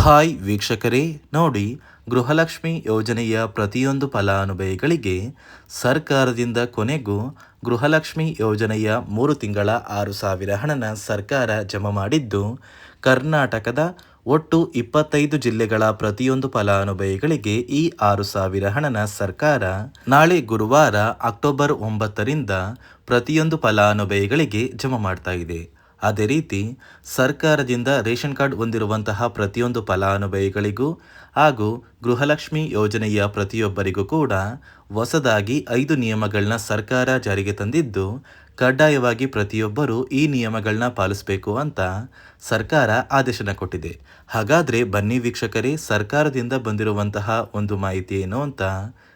Hi ವೀಕ್ಷಕರೇ, ನೋಡಿ ಗೃಹಲಕ್ಷ್ಮಿ ಯೋಜನೆಯ ಪ್ರತಿಯೊಂದು ಫಲಾನುಭವಿಗಳಿಗೆ ಸರ್ಕಾರದಿಂದ ಕೊನೆಗೂ ಗೃಹಲಕ್ಷ್ಮಿ ಯೋಜನೆಯ ಮೂರು ತಿಂಗಳ ಆರು ಸಾವಿರ ಹಣನ ಸರ್ಕಾರ ಜಮಾ ಮಾಡಿದ್ದು, ಕರ್ನಾಟಕದ ಒಟ್ಟು ಇಪ್ಪತ್ತೈದು ಜಿಲ್ಲೆಗಳ ಪ್ರತಿಯೊಂದು ಫಲಾನುಭವಿಗಳಿಗೆ ಈ ಆರು ಸಾವಿರ ಹಣನ ಸರ್ಕಾರ ನಾಳೆ ಗುರುವಾರ ಅಕ್ಟೋಬರ್ ಒಂಬತ್ತರಿಂದ ಪ್ರತಿಯೊಂದು ಫಲಾನುಭವಿಗಳಿಗೆ ಜಮಾ ಮಾಡ್ತಾ ಇದೆ. ಅದೇ ರೀತಿ ಸರ್ಕಾರದಿಂದ ರೇಷನ್ ಕಾರ್ಡ್ ಹೊಂದಿರುವಂತಹ ಪ್ರತಿಯೊಂದು ಫಲಾನುಭವಿಗಳಿಗೂ ಹಾಗೂ ಗೃಹಲಕ್ಷ್ಮಿ ಯೋಜನೆಯ ಪ್ರತಿಯೊಬ್ಬರಿಗೂ ಕೂಡ ಹೊಸದಾಗಿ ಐದು ನಿಯಮಗಳನ್ನ ಸರ್ಕಾರ ಜಾರಿಗೆ ತಂದಿದ್ದು, ಕಡ್ಡಾಯವಾಗಿ ಪ್ರತಿಯೊಬ್ಬರೂ ಈ ನಿಯಮಗಳನ್ನ ಪಾಲಿಸಬೇಕು ಅಂತ ಸರ್ಕಾರ ಆದೇಶನ ಕೊಟ್ಟಿದೆ. ಹಾಗಾದರೆ ಬನ್ನಿ ವೀಕ್ಷಕರೇ, ಸರ್ಕಾರದಿಂದ ಬಂದಿರುವಂತಹ ಒಂದು ಮಾಹಿತಿ ಏನು ಅಂತ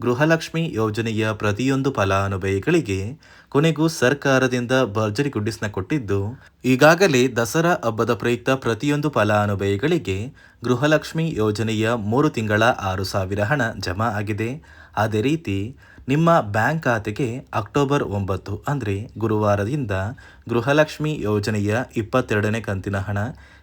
ಗೃಹಲಕ್ಷ್ಮಿ ಯೋಜನೆಯ ಪ್ರತಿಯೊಂದು ಫಲಾನುಭವಿಗಳಿಗೆ ಕೊನೆಗೂ ಸರ್ಕಾರದಿಂದ ಭರ್ಜರಿ ಗುಡ್ಡಿಸ್ನ ಕೊಟ್ಟಿದ್ದು, ಈಗಾಗಲೇ ದಸರಾ ಹಬ್ಬದ ಪ್ರಯುಕ್ತ ಪ್ರತಿಯೊಂದು ಫಲಾನುಭವಿಗಳಿಗೆ ಗೃಹಲಕ್ಷ್ಮಿ ಯೋಜನೆಯ ಮೂರು ತಿಂಗಳ ಆರು ಸಾವಿರ ಹಣ ಜಮಾ ಆಗಿದೆ. ಅದೇ ರೀತಿ, ನಿಮ್ಮ ಬ್ಯಾಂಕ್ ಖಾತೆಗೆ ಅಕ್ಟೋಬರ್ ಒಂಬತ್ತು ಅಂದರೆ ಗುರುವಾರದಿಂದ ಗೃಹಲಕ್ಷ್ಮಿ ಯೋಜನೆಯ ಇಪ್ಪತ್ತೆರಡನೇ ಕಂತಿನ ಹಣ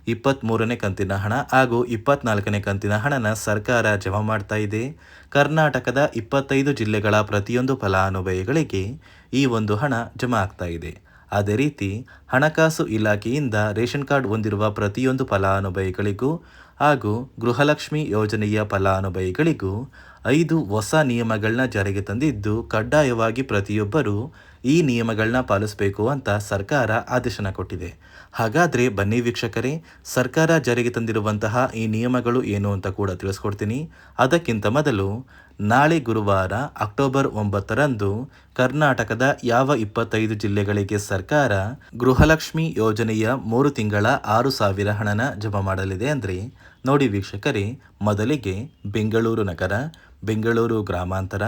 ಇಪ್ಪತ್ತ್ಮೂರನೇ ಕಂತಿನ ಹಣ ಹಾಗೂ ಇಪ್ಪತ್ನಾಲ್ಕನೇ ಕಂತಿನ ಹಣನ ಸರ್ಕಾರ ಜಮಾ ಮಾಡ್ತಾ ಇದೆ. ಕರ್ನಾಟಕದ ಇಪ್ಪತ್ತೈದು ಜಿಲ್ಲೆಗಳ ಪ್ರತಿಯೊಂದು ಫಲಾನುಭವಿಗಳಿಗೆ ಈ ಒಂದು ಹಣ ಜಮಾ ಆಗ್ತಾ ಇದೆ. ಅದೇ ರೀತಿ, ಹಣಕಾಸು ಇಲಾಖೆಯಿಂದ ರೇಷನ್ ಕಾರ್ಡ್ ಹೊಂದಿರುವ ಪ್ರತಿಯೊಂದು ಫಲಾನುಭವಿಗಳಿಗೂ ಹಾಗೂ ಗೃಹಲಕ್ಷ್ಮಿ ಯೋಜನೆಯ ಫಲಾನುಭವಿಗಳಿಗೂ ಐದು ಹೊಸ ನಿಯಮಗಳನ್ನ ಜಾರಿಗೆ ತಂದಿದ್ದು ಕಡ್ಡಾಯವಾಗಿ ಪ್ರತಿಯೊಬ್ಬರು ಈ ನಿಯಮಗಳನ್ನ ಪಾಲಿಸಬೇಕು ಅಂತ ಸರ್ಕಾರ ಆದೇಶನ ಕೊಟ್ಟಿದೆ. ಹಾಗಾದರೆ ಬನ್ನಿ ವೀಕ್ಷಕರೇ, ಸರ್ಕಾರ ಜಾರಿಗೆ ತಂದಿರುವಂತಹ ಈ ನಿಯಮಗಳು ಏನು ಅಂತ ಕೂಡ ತಿಳಿಸ್ಕೊಡ್ತೀನಿ. ಅದಕ್ಕಿಂತ ಮೊದಲು, ನಾಳೆ ಗುರುವಾರ ಅಕ್ಟೋಬರ್ ಒಂಬತ್ತರಂದು ಕರ್ನಾಟಕದ ಯಾವ ಇಪ್ಪತ್ತೈದು ಜಿಲ್ಲೆಗಳಿಗೆ ಸರ್ಕಾರ ಗೃಹಲಕ್ಷ್ಮಿ ಯೋಜನೆಯ ಮೂರು ತಿಂಗಳ ಆರು ಸಾವಿರ ಹಣನ ಜಮಾ ಮಾಡಲಿದೆ ಅಂದರೆ, ನೋಡಿ ವೀಕ್ಷಕರೇ, ಮೊದಲಿಗೆ ಬೆಂಗಳೂರು ನಗರ, ಬೆಂಗಳೂರು ಗ್ರಾಮಾಂತರ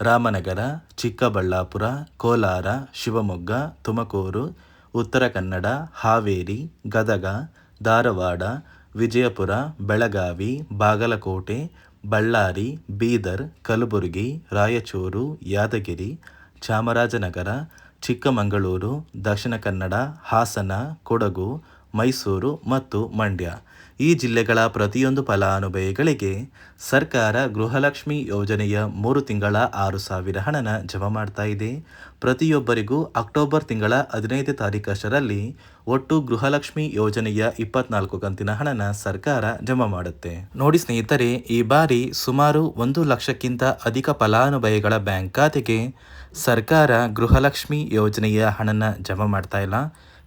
ರಾಮನಗರ, ಚಿಕ್ಕಬಳ್ಳಾಪುರ, ಕೋಲಾರ, ಶಿವಮೊಗ್ಗ, ತುಮಕೂರು, ಉತ್ತರ ಕನ್ನಡ, ಹಾವೇರಿ, ಗದಗ, ಧಾರವಾಡ, ವಿಜಯಪುರ, ಬೆಳಗಾವಿ, ಬಾಗಲಕೋಟೆ, ಬಳ್ಳಾರಿ, ಬೀದರ್, ಕಲಬುರಗಿ, ರಾಯಚೂರು, ಯಾದಗಿರಿ, ಚಾಮರಾಜನಗರ, ಚಿಕ್ಕಮಗಳೂರು, ದಕ್ಷಿಣ ಕನ್ನಡ, ಹಾಸನ, ಕೊಡಗು ಮೈಸೂರು ಮತ್ತು ಮಂಡ್ಯ. ಈ ಜಿಲ್ಲೆಗಳ ಪ್ರತಿಯೊಂದು ಫಲಾನುಭವಿಗಳಿಗೆ ಸರ್ಕಾರ ಗೃಹಲಕ್ಷ್ಮಿ ಯೋಜನೆಯ ಮೂರು ತಿಂಗಳ ಆರು ಸಾವಿರ ಹಣನ ಜಮಾ ಮಾಡ್ತಾ ಇದೆ. ಪ್ರತಿಯೊಬ್ಬರಿಗೂ ಅಕ್ಟೋಬರ್ ತಿಂಗಳ ಹದಿನೈದು ತಾರೀಕಷ್ಟರಲ್ಲಿ ಒಟ್ಟು ಗೃಹಲಕ್ಷ್ಮಿ ಯೋಜನೆಯ ಇಪ್ಪತ್ನಾಲ್ಕು ಕಂತಿನ ಹಣನ ಸರ್ಕಾರ ಜಮಾ ಮಾಡುತ್ತೆ. ನೋಡಿ ಸ್ನೇಹಿತರೆ, ಈ ಬಾರಿ ಸುಮಾರು ಒಂದು ಲಕ್ಷಕ್ಕಿಂತ ಅಧಿಕ ಫಲಾನುಭವಿಗಳ ಬ್ಯಾಂಕ್ ಖಾತೆಗೆ ಸರ್ಕಾರ ಗೃಹಲಕ್ಷ್ಮಿ ಯೋಜನೆಯ ಹಣನ ಜಮಾ ಮಾಡ್ತಾ ಇಲ್ಲ.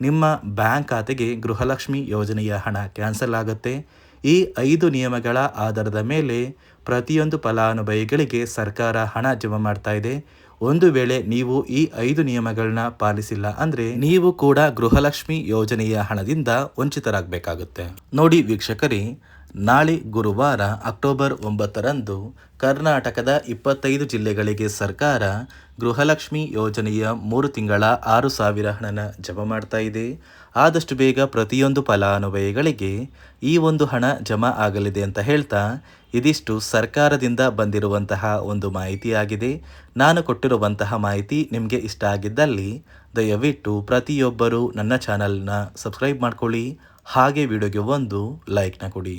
ನಿಮ್ಮ ಬ್ಯಾಂಕ್ ಖಾತೆಗೆ ಗೃಹಲಕ್ಷ್ಮಿ ಯೋಜನೆಯ ಹಣ ಕ್ಯಾನ್ಸಲ್ ಆಗುತ್ತೆ. ಈ ಐದು ನಿಯಮಗಳ ಆಧಾರದ ಮೇಲೆ ಪ್ರತಿಯೊಂದು ಫಲಾನುಭವಿಗಳಿಗೆ ಸರ್ಕಾರ ಹಣ ಜಮಾ ಮಾಡ್ತಾ ಇದೆ. ಒಂದು ವೇಳೆ ನೀವು ಈ ಐದು ನಿಯಮಗಳನ್ನ ಪಾಲಿಸಿಲ್ಲ ಅಂದರೆ ನೀವು ಕೂಡ ಗೃಹಲಕ್ಷ್ಮಿ ಯೋಜನೆಯ ಹಣದಿಂದ ವಂಚಿತರಾಗಬೇಕಾಗುತ್ತೆ. ನೋಡಿ ವೀಕ್ಷಕರೇ ನಾಳೆ ಗುರುವಾರ ಅಕ್ಟೋಬರ್ ಒಂಬತ್ತರಂದು ಕರ್ನಾಟಕದ ಇಪ್ಪತ್ತೈದು ಜಿಲ್ಲೆಗಳಿಗೆ ಸರ್ಕಾರ ಗೃಹಲಕ್ಷ್ಮಿ ಯೋಜನೆಯ ಮೂರು ತಿಂಗಳ ಆರು ಸಾವಿರ ಹಣನ ಜಮಾ ಮಾಡ್ತಾ ಇದೆ. ಆದಷ್ಟು ಬೇಗ ಪ್ರತಿಯೊಂದು ಫಲಾನುಭವಿಗಳಿಗೆ ಈ ಒಂದು ಹಣ ಜಮಾ ಆಗಲಿದೆ ಅಂತ ಹೇಳ್ತಾ ಇದಿಷ್ಟು ಸರ್ಕಾರದಿಂದ ಬಂದಿರುವಂತಹ ಒಂದು ಮಾಹಿತಿಯಾಗಿದೆ. ನಾನು ಕೊಟ್ಟಿರುವಂತಹ ಮಾಹಿತಿ ನಿಮಗೆ ಇಷ್ಟ ಆಗಿದ್ದಲ್ಲಿ ದಯವಿಟ್ಟು ಪ್ರತಿಯೊಬ್ಬರೂ ನನ್ನ ಚಾನಲ್ನ ಸಬ್ಸ್ಕ್ರೈಬ್ ಮಾಡ್ಕೊಳ್ಳಿ. ಹಾಗೆ ವಿಡಿಯೋಗೆ ಒಂದು ಲೈಕ್ನ ಕೊಡಿ.